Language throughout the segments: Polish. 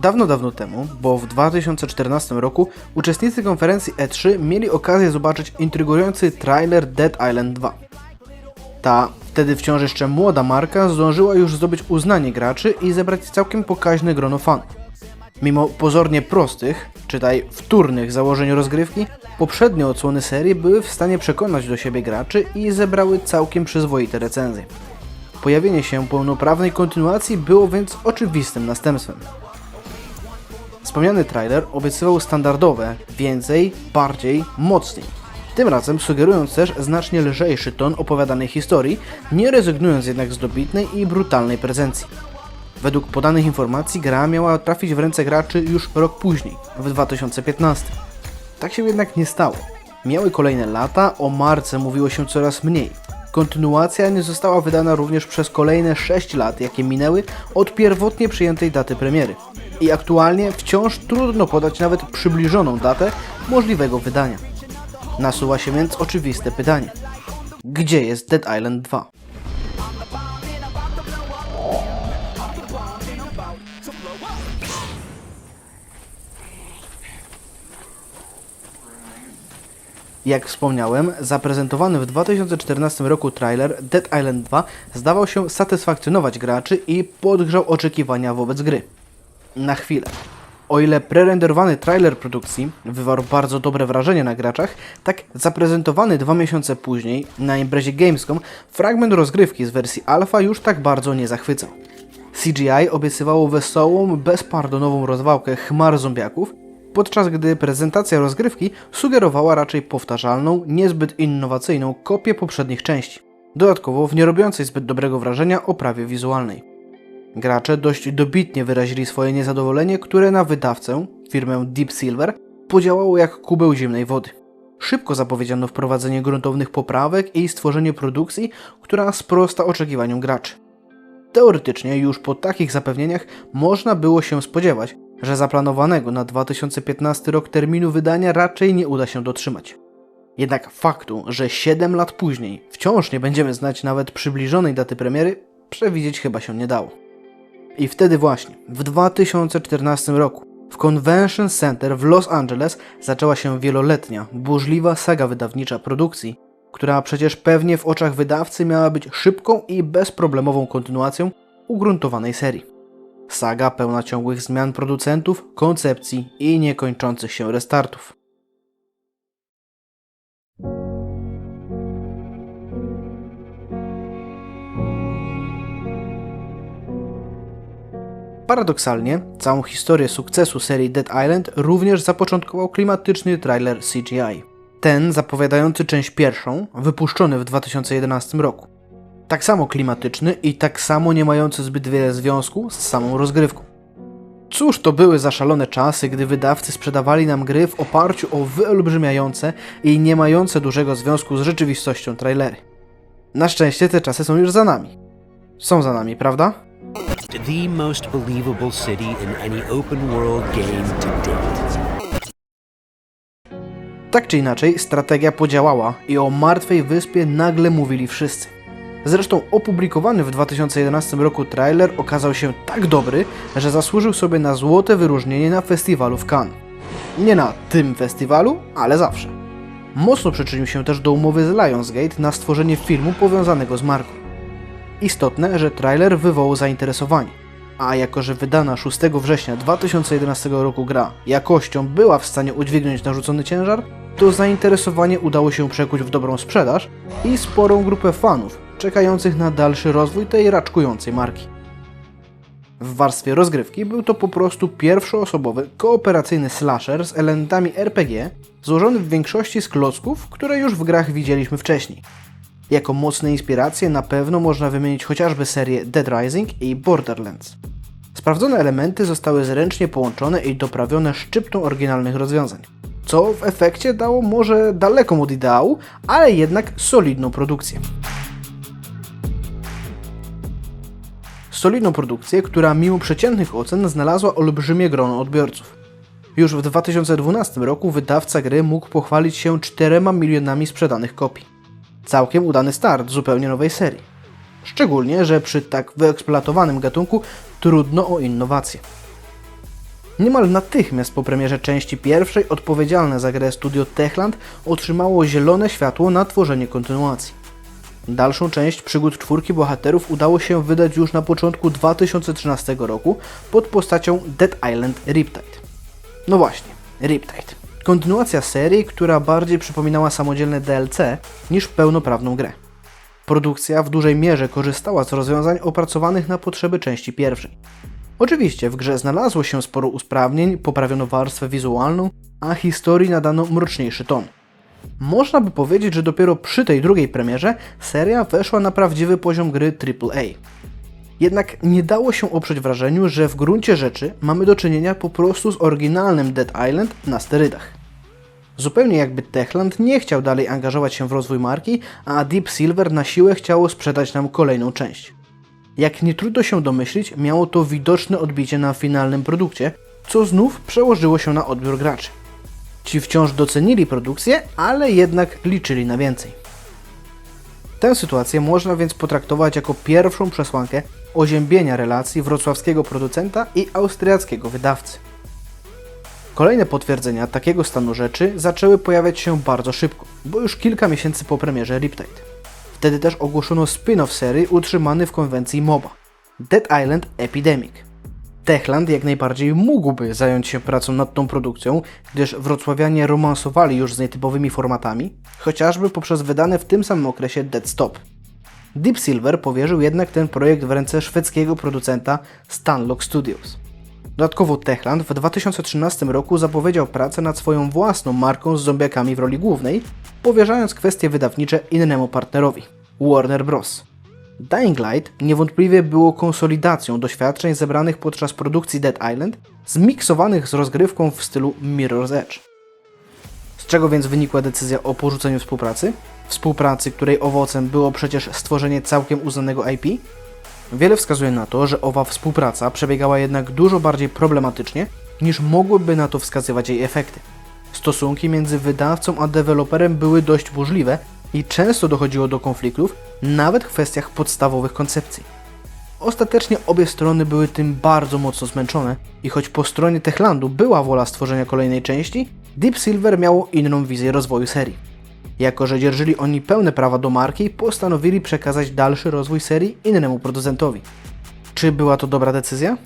Dawno, dawno temu, bo w 2014 roku uczestnicy konferencji E3 mieli okazję zobaczyć intrygujący trailer Dead Island 2. Ta, wtedy wciąż jeszcze młoda marka, zdążyła już zdobyć uznanie graczy i zebrać całkiem pokaźne grono fanów. Mimo pozornie prostych, czytaj wtórnych założeń rozgrywki, poprzednie odsłony serii były w stanie przekonać do siebie graczy i zebrały całkiem przyzwoite recenzje. Pojawienie się pełnoprawnej kontynuacji było więc oczywistym następstwem. Wspomniany trailer obiecywał standardowe, więcej, bardziej, mocniej. Tym razem sugerując też znacznie lżejszy ton opowiadanej historii, nie rezygnując jednak z dobitnej i brutalnej prezencji. Według podanych informacji gra miała trafić w ręce graczy już rok później, w 2015. Tak się jednak nie stało. Miały kolejne lata, o marce mówiło się coraz mniej. Kontynuacja nie została wydana również przez kolejne 6 lat, jakie minęły od pierwotnie przyjętej daty premiery. I aktualnie wciąż trudno podać nawet przybliżoną datę możliwego wydania. Nasuwa się więc oczywiste pytanie. Gdzie jest Dead Island 2? Jak wspomniałem, zaprezentowany w 2014 roku trailer Dead Island 2 zdawał się satysfakcjonować graczy i podgrzał oczekiwania wobec gry. Na chwilę. O ile prerenderowany trailer produkcji wywarł bardzo dobre wrażenie na graczach, tak zaprezentowany dwa miesiące później na imprezie Gamescom fragment rozgrywki z wersji alpha już tak bardzo nie zachwycał. CGI obiecywało wesołą, bezpardonową rozwałkę chmar zombiaków, podczas gdy prezentacja rozgrywki sugerowała raczej powtarzalną, niezbyt innowacyjną kopię poprzednich części. Dodatkowo w nierobiącej zbyt dobrego wrażenia oprawie wizualnej. Gracze dość dobitnie wyrazili swoje niezadowolenie, które na wydawcę, firmę Deep Silver, podziałało jak kubeł zimnej wody. Szybko zapowiedziano wprowadzenie gruntownych poprawek i stworzenie produkcji, która sprosta oczekiwaniom graczy. Teoretycznie już po takich zapewnieniach można było się spodziewać, że zaplanowanego na 2015 rok terminu wydania raczej nie uda się dotrzymać. Jednak faktu, że 7 lat później wciąż nie będziemy znać nawet przybliżonej daty premiery, przewidzieć chyba się nie dało. I wtedy właśnie, w 2014 roku, w Convention Center w Los Angeles zaczęła się wieloletnia, burzliwa saga wydawnicza produkcji, która przecież pewnie w oczach wydawcy miała być szybką i bezproblemową kontynuacją ugruntowanej serii. Saga pełna ciągłych zmian producentów, koncepcji i niekończących się restartów. Paradoksalnie, całą historię sukcesu serii Dead Island również zapoczątkował klimatyczny trailer CGI. Ten zapowiadający część pierwszą, wypuszczony w 2011 roku. Tak samo klimatyczny i tak samo nie mający zbyt wiele związku z samą rozgrywką. Cóż to były za szalone czasy, gdy wydawcy sprzedawali nam gry w oparciu o wyolbrzymiające i nie mające dużego związku z rzeczywistością trailery. Na szczęście te czasy są już za nami. Są za nami, prawda? The most believable city in any open world game to date. Tak czy inaczej, strategia podziałała i o martwej wyspie nagle mówili wszyscy. Zresztą opublikowany w 2011 roku trailer okazał się tak dobry, że zasłużył sobie na złote wyróżnienie na festiwalu w Cannes. Nie na tym festiwalu, ale zawsze. Mocno przyczynił się też do umowy z Lionsgate na stworzenie filmu powiązanego z marką. Istotne, że trailer wywołał zainteresowanie, a jako że wydana 6 września 2011 roku gra jakością była w stanie udźwignąć narzucony ciężar, to zainteresowanie udało się przekuć w dobrą sprzedaż i sporą grupę fanów czekających na dalszy rozwój tej raczkującej marki. W warstwie rozgrywki był to po prostu pierwszoosobowy, kooperacyjny slasher z elementami RPG, złożony w większości z klocków, które już w grach widzieliśmy wcześniej. Jako mocne inspiracje na pewno można wymienić chociażby serię Dead Rising i Borderlands. Sprawdzone elementy zostały zręcznie połączone i doprawione szczyptą oryginalnych rozwiązań, co w efekcie dało może daleką od ideału, ale jednak solidną produkcję. Solidną produkcję, która mimo przeciętnych ocen znalazła olbrzymie grono odbiorców. Już w 2012 roku wydawca gry mógł pochwalić się 4 milionami sprzedanych kopii. Całkiem udany start zupełnie nowej serii. Szczególnie, że przy tak wyeksploatowanym gatunku trudno o innowacje. Niemal natychmiast po premierze części pierwszej odpowiedzialne za grę studio Techland otrzymało zielone światło na tworzenie kontynuacji. Dalszą część przygód czwórki bohaterów udało się wydać już na początku 2013 roku pod postacią Dead Island Riptide. No właśnie, Riptide. Kontynuacja serii, która bardziej przypominała samodzielne DLC niż pełnoprawną grę. Produkcja w dużej mierze korzystała z rozwiązań opracowanych na potrzeby części pierwszej. Oczywiście w grze znalazło się sporo usprawnień, poprawiono warstwę wizualną, a historii nadano mroczniejszy ton. Można by powiedzieć, że dopiero przy tej drugiej premierze seria weszła na prawdziwy poziom gry AAA. Jednak nie dało się oprzeć wrażeniu, że w gruncie rzeczy mamy do czynienia po prostu z oryginalnym Dead Island na sterydach. Zupełnie jakby Techland nie chciał dalej angażować się w rozwój marki, a Deep Silver na siłę chciało sprzedać nam kolejną część. Jak nie trudno się domyślić, miało to widoczne odbicie na finalnym produkcie, co znów przełożyło się na odbiór graczy. Ci wciąż docenili produkcję, ale jednak liczyli na więcej. Tę sytuację można więc potraktować jako pierwszą przesłankę oziębienia relacji wrocławskiego producenta i austriackiego wydawcy. Kolejne potwierdzenia takiego stanu rzeczy zaczęły pojawiać się bardzo szybko, bo już kilka miesięcy po premierze Riptide. Wtedy też ogłoszono spin-off serii utrzymany w konwencji MOBA Dead Island Epidemic. Techland jak najbardziej mógłby zająć się pracą nad tą produkcją, gdyż wrocławianie romansowali już z nietypowymi formatami, chociażby poprzez wydane w tym samym okresie Dead Stop. Deep Silver powierzył jednak ten projekt w ręce szwedzkiego producenta Stanlock Studios. Dodatkowo Techland w 2013 roku zapowiedział pracę nad swoją własną marką z zombiakami w roli głównej, powierzając kwestie wydawnicze innemu partnerowi Warner Bros. Dying Light niewątpliwie było konsolidacją doświadczeń zebranych podczas produkcji Dead Island, zmiksowanych z rozgrywką w stylu Mirror's Edge. Z czego więc wynikła decyzja o porzuceniu współpracy? Współpracy, której owocem było przecież stworzenie całkiem uznanego IP? Wiele wskazuje na to, że owa współpraca przebiegała jednak dużo bardziej problematycznie, niż mogłyby na to wskazywać jej efekty. Stosunki między wydawcą a deweloperem były dość burzliwe i często dochodziło do konfliktów, nawet w kwestiach podstawowych koncepcji. Ostatecznie obie strony były tym bardzo mocno zmęczone i choć po stronie Techlandu była wola stworzenia kolejnej części, Deep Silver miało inną wizję rozwoju serii. Jako, że dzierżyli oni pełne prawa do marki, postanowili przekazać dalszy rozwój serii innemu producentowi. Czy była to dobra decyzja?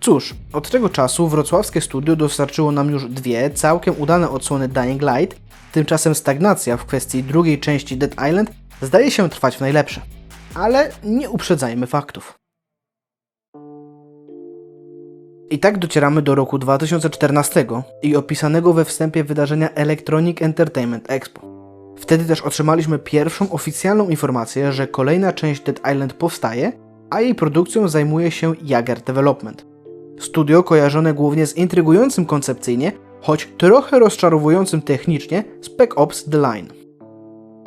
Cóż, od tego czasu wrocławskie studio dostarczyło nam już dwie całkiem udane odsłony Dying Light, tymczasem stagnacja w kwestii drugiej części Dead Island zdaje się trwać w najlepsze. Ale nie uprzedzajmy faktów. I tak docieramy do roku 2014 i opisanego we wstępie wydarzenia Electronic Entertainment Expo. Wtedy też otrzymaliśmy pierwszą oficjalną informację, że kolejna część Dead Island powstaje, a jej produkcją zajmuje się Jager Development. Studio kojarzone głównie z intrygującym koncepcyjnie, choć trochę rozczarowującym technicznie Spec Ops The Line.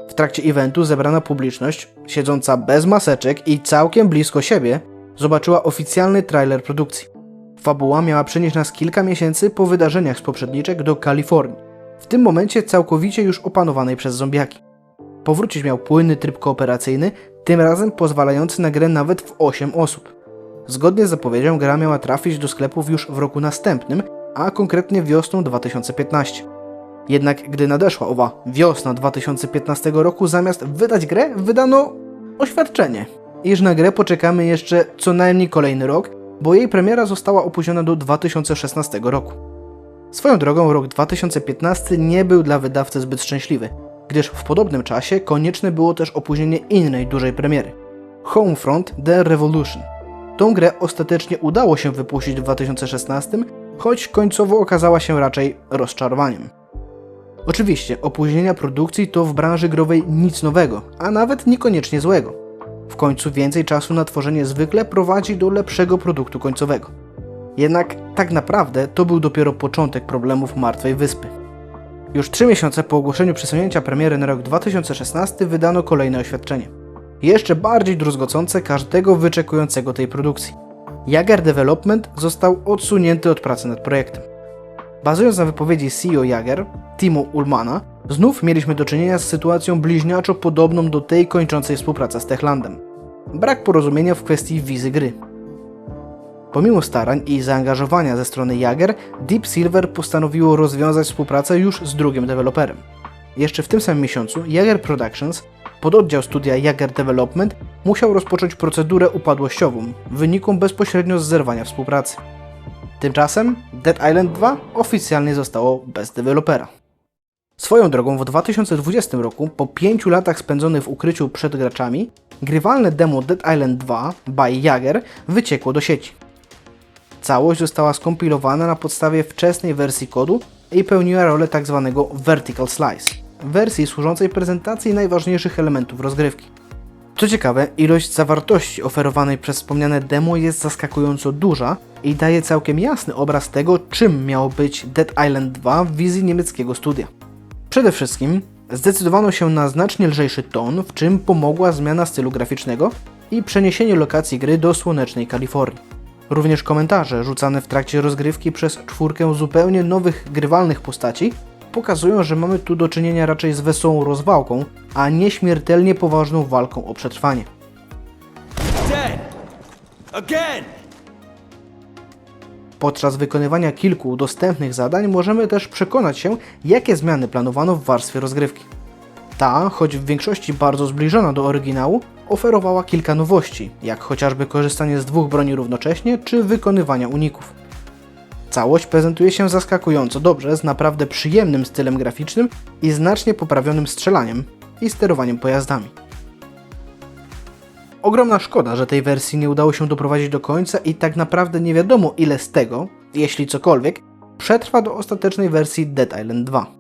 W trakcie eventu zebrana publiczność, siedząca bez maseczek i całkiem blisko siebie, zobaczyła oficjalny trailer produkcji. Fabuła miała przenieść nas kilka miesięcy po wydarzeniach z poprzedniczek do Kalifornii, w tym momencie całkowicie już opanowanej przez zombiaki. Powrócić miał płynny tryb kooperacyjny, tym razem pozwalający na grę nawet w 8 osób. Zgodnie z zapowiedzią gra miała trafić do sklepów już w roku następnym, a konkretnie wiosną 2015. Jednak gdy nadeszła owa wiosna 2015 roku, zamiast wydać grę, wydano oświadczenie, iż na grę poczekamy jeszcze co najmniej kolejny rok, bo jej premiera została opóźniona do 2016 roku. Swoją drogą rok 2015 nie był dla wydawcy zbyt szczęśliwy, gdyż w podobnym czasie konieczne było też opóźnienie innej dużej premiery Homefront The Revolution. Tą grę ostatecznie udało się wypuścić w 2016, choć końcowo okazała się raczej rozczarowaniem. Oczywiście, opóźnienia produkcji to w branży growej nic nowego, a nawet niekoniecznie złego. W końcu więcej czasu na tworzenie zwykle prowadzi do lepszego produktu końcowego. Jednak tak naprawdę to był dopiero początek problemów Martwej Wyspy. Już trzy miesiące po ogłoszeniu przesunięcia premiery na rok 2016 wydano kolejne oświadczenie. Jeszcze bardziej druzgocące każdego wyczekującego tej produkcji. Jager Development został odsunięty od pracy nad projektem. Bazując na wypowiedzi CEO Jager, Timo Ullmana, znów mieliśmy do czynienia z sytuacją bliźniaczo podobną do tej kończącej współpracę z Techlandem. Brak porozumienia w kwestii wizy gry. Pomimo starań i zaangażowania ze strony Jager, Deep Silver postanowiło rozwiązać współpracę już z drugim deweloperem. Jeszcze w tym samym miesiącu Jager Productions, pododdział studia Jager Development, musiał rozpocząć procedurę upadłościową, wynikiem bezpośrednio z zerwania współpracy. Tymczasem Dead Island 2 oficjalnie zostało bez dewelopera. Swoją drogą w 2020 roku, po 5 latach spędzonych w ukryciu przed graczami, grywalne demo Dead Island 2 by Jager wyciekło do sieci. Całość została skompilowana na podstawie wczesnej wersji kodu i pełniła rolę tzw. vertical slice, wersji służącej prezentacji najważniejszych elementów rozgrywki. Co ciekawe, ilość zawartości oferowanej przez wspomniane demo jest zaskakująco duża i daje całkiem jasny obraz tego, czym miało być Dead Island 2 w wizji niemieckiego studia. Przede wszystkim zdecydowano się na znacznie lżejszy ton, w czym pomogła zmiana stylu graficznego i przeniesienie lokacji gry do słonecznej Kalifornii. Również komentarze rzucane w trakcie rozgrywki przez czwórkę zupełnie nowych grywalnych postaci pokazują, że mamy tu do czynienia raczej z wesołą rozwałką, a nie śmiertelnie poważną walką o przetrwanie. Podczas wykonywania kilku dostępnych zadań możemy też przekonać się, jakie zmiany planowano w warstwie rozgrywki. Ta, choć w większości bardzo zbliżona do oryginału, oferowała kilka nowości, jak chociażby korzystanie z dwóch broni równocześnie czy wykonywania uników. Całość prezentuje się zaskakująco dobrze, z naprawdę przyjemnym stylem graficznym i znacznie poprawionym strzelaniem i sterowaniem pojazdami. Ogromna szkoda, że tej wersji nie udało się doprowadzić do końca i tak naprawdę nie wiadomo ile z tego, jeśli cokolwiek, przetrwa do ostatecznej wersji Dead Island 2.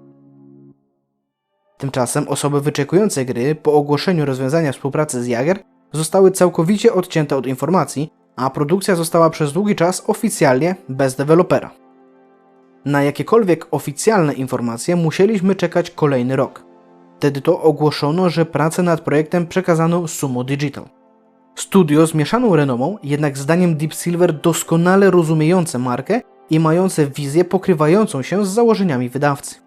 Tymczasem osoby wyczekujące gry po ogłoszeniu rozwiązania współpracy z Jager zostały całkowicie odcięte od informacji, a produkcja została przez długi czas oficjalnie bez dewelopera. Na jakiekolwiek oficjalne informacje musieliśmy czekać kolejny rok. Wtedy to ogłoszono, że pracę nad projektem przekazano Sumo Digital. Studio z mieszaną renomą, jednak zdaniem Deep Silver doskonale rozumiejące markę i mające wizję pokrywającą się z założeniami wydawcy.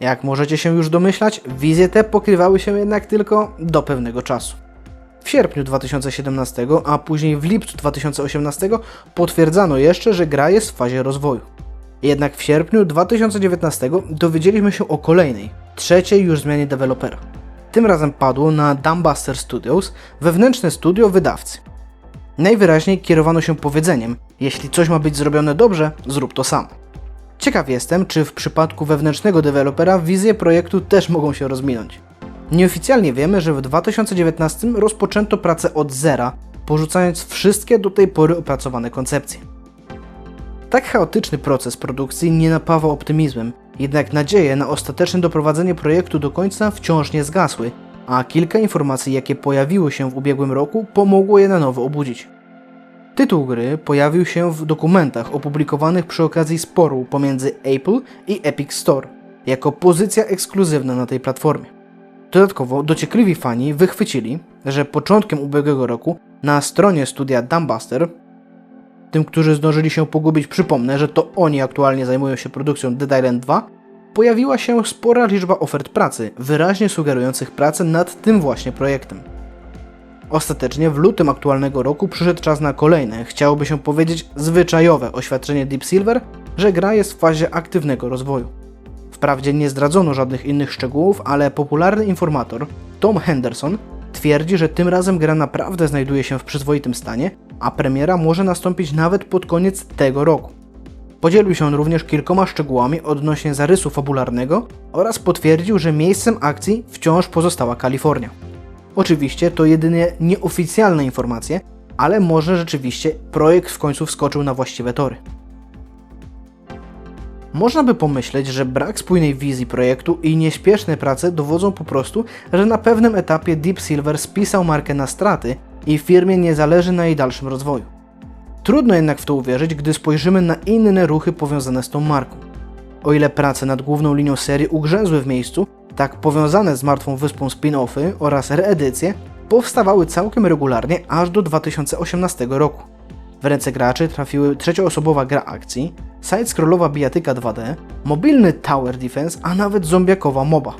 Jak możecie się już domyślać, wizje te pokrywały się jednak tylko do pewnego czasu. W sierpniu 2017, a później w lipcu 2018 potwierdzano jeszcze, że gra jest w fazie rozwoju. Jednak w sierpniu 2019 dowiedzieliśmy się o kolejnej, trzeciej już zmianie dewelopera. Tym razem padło na Dumbbuster Studios, wewnętrzne studio wydawcy. Najwyraźniej kierowano się powiedzeniem: jeśli coś ma być zrobione dobrze, zrób to sam. Ciekaw jestem, czy w przypadku wewnętrznego dewelopera wizje projektu też mogą się rozminąć. Nieoficjalnie wiemy, że w 2019 rozpoczęto pracę od zera, porzucając wszystkie do tej pory opracowane koncepcje. Tak chaotyczny proces produkcji nie napawa optymizmem, jednak nadzieje na ostateczne doprowadzenie projektu do końca wciąż nie zgasły, a kilka informacji, jakie pojawiły się w ubiegłym roku, pomogło je na nowo obudzić. Tytuł gry pojawił się w dokumentach opublikowanych przy okazji sporu pomiędzy Apple i Epic Store, jako pozycja ekskluzywna na tej platformie. Dodatkowo dociekliwi fani wychwycili, że początkiem ubiegłego roku na stronie studia Dumbbuster, tym, którzy zdążyli się pogubić, przypomnę, że to oni aktualnie zajmują się produkcją Dead Island 2, pojawiła się spora liczba ofert pracy, wyraźnie sugerujących pracę nad tym właśnie projektem. Ostatecznie w lutym aktualnego roku przyszedł czas na kolejne, chciałoby się powiedzieć zwyczajowe oświadczenie Deep Silver, że gra jest w fazie aktywnego rozwoju. Wprawdzie nie zdradzono żadnych innych szczegółów, ale popularny informator Tom Henderson twierdzi, że tym razem gra naprawdę znajduje się w przyzwoitym stanie, a premiera może nastąpić nawet pod koniec tego roku. Podzielił się on również kilkoma szczegółami odnośnie zarysu fabularnego oraz potwierdził, że miejscem akcji wciąż pozostała Kalifornia. Oczywiście to jedynie nieoficjalne informacje, ale może rzeczywiście projekt w końcu wskoczył na właściwe tory. Można by pomyśleć, że brak spójnej wizji projektu i nieśpieszne prace dowodzą po prostu, że na pewnym etapie Deep Silver spisał markę na straty i firmie nie zależy na jej dalszym rozwoju. Trudno jednak w to uwierzyć, gdy spojrzymy na inne ruchy powiązane z tą marką. O ile prace nad główną linią serii ugrzęzły w miejscu, tak powiązane z Martwą Wyspą spin-offy oraz reedycje powstawały całkiem regularnie aż do 2018 roku. W ręce graczy trafiły trzecioosobowa gra akcji, side-scrollowa bijatyka 2D, mobilny tower defense, a nawet zombiakowa MOBA.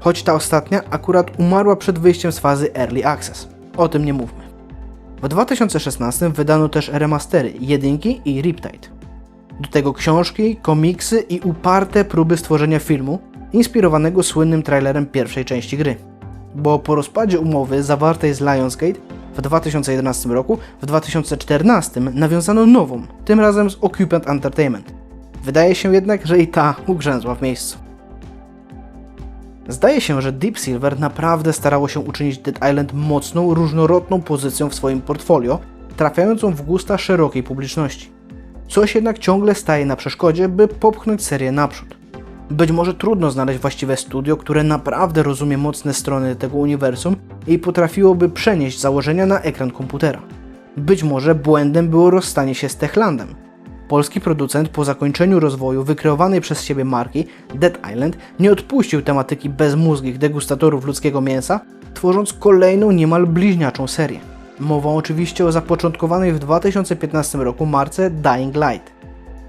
Choć ta ostatnia akurat umarła przed wyjściem z fazy Early Access. O tym nie mówmy. W 2016 wydano też remastery jedynki i Riptide. Do tego książki, komiksy i uparte próby stworzenia filmu, inspirowanego słynnym trailerem pierwszej części gry. Bo po rozpadzie umowy zawartej z Lionsgate w 2011 roku, w 2014 nawiązano nową, tym razem z Occupant Entertainment. Wydaje się jednak, że i ta ugrzęzła w miejscu. Zdaje się, że Deep Silver naprawdę starało się uczynić Dead Island mocną, różnorodną pozycją w swoim portfolio, trafiającą w gusta szerokiej publiczności. Coś jednak ciągle staje na przeszkodzie, by popchnąć serię naprzód. Być może trudno znaleźć właściwe studio, które naprawdę rozumie mocne strony tego uniwersum i potrafiłoby przenieść założenia na ekran komputera. Być może błędem było rozstanie się z Techlandem. Polski producent po zakończeniu rozwoju wykreowanej przez siebie marki Dead Island nie odpuścił tematyki bezmózgich degustatorów ludzkiego mięsa, tworząc kolejną niemal bliźniaczą serię. Mowa oczywiście o zapoczątkowanej w 2015 roku marce Dying Light.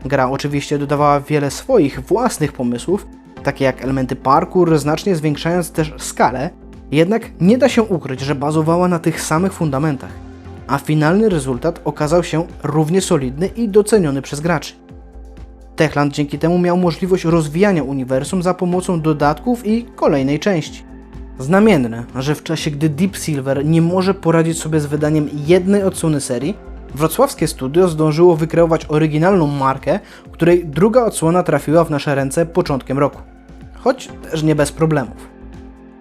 Gra oczywiście dodawała wiele swoich własnych pomysłów, takie jak elementy parkour, znacznie zwiększając też skalę, jednak nie da się ukryć, że bazowała na tych samych fundamentach, a finalny rezultat okazał się równie solidny i doceniony przez graczy. Techland dzięki temu miał możliwość rozwijania uniwersum za pomocą dodatków i kolejnej części. Znamienne, że w czasie gdy Deep Silver nie może poradzić sobie z wydaniem jednej odsłony serii, wrocławskie studio zdążyło wykreować oryginalną markę, której druga odsłona trafiła w nasze ręce początkiem roku. Choć też nie bez problemów.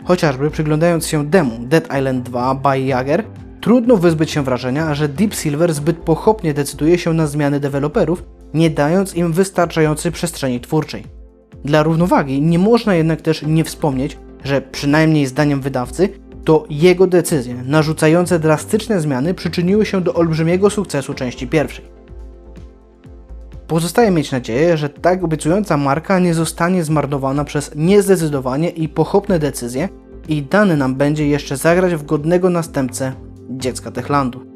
Chociażby przyglądając się demu Dead Island 2 by Jager, trudno wyzbyć się wrażenia, że Deep Silver zbyt pochopnie decyduje się na zmiany deweloperów, nie dając im wystarczającej przestrzeni twórczej. Dla równowagi nie można jednak też nie wspomnieć, że przynajmniej zdaniem wydawcy, to jego decyzje narzucające drastyczne zmiany przyczyniły się do olbrzymiego sukcesu części pierwszej. Pozostaje mieć nadzieję, że tak obiecująca marka nie zostanie zmarnowana przez niezdecydowanie i pochopne decyzje i dane nam będzie jeszcze zagrać w godnego następcę dziecka Techlandu.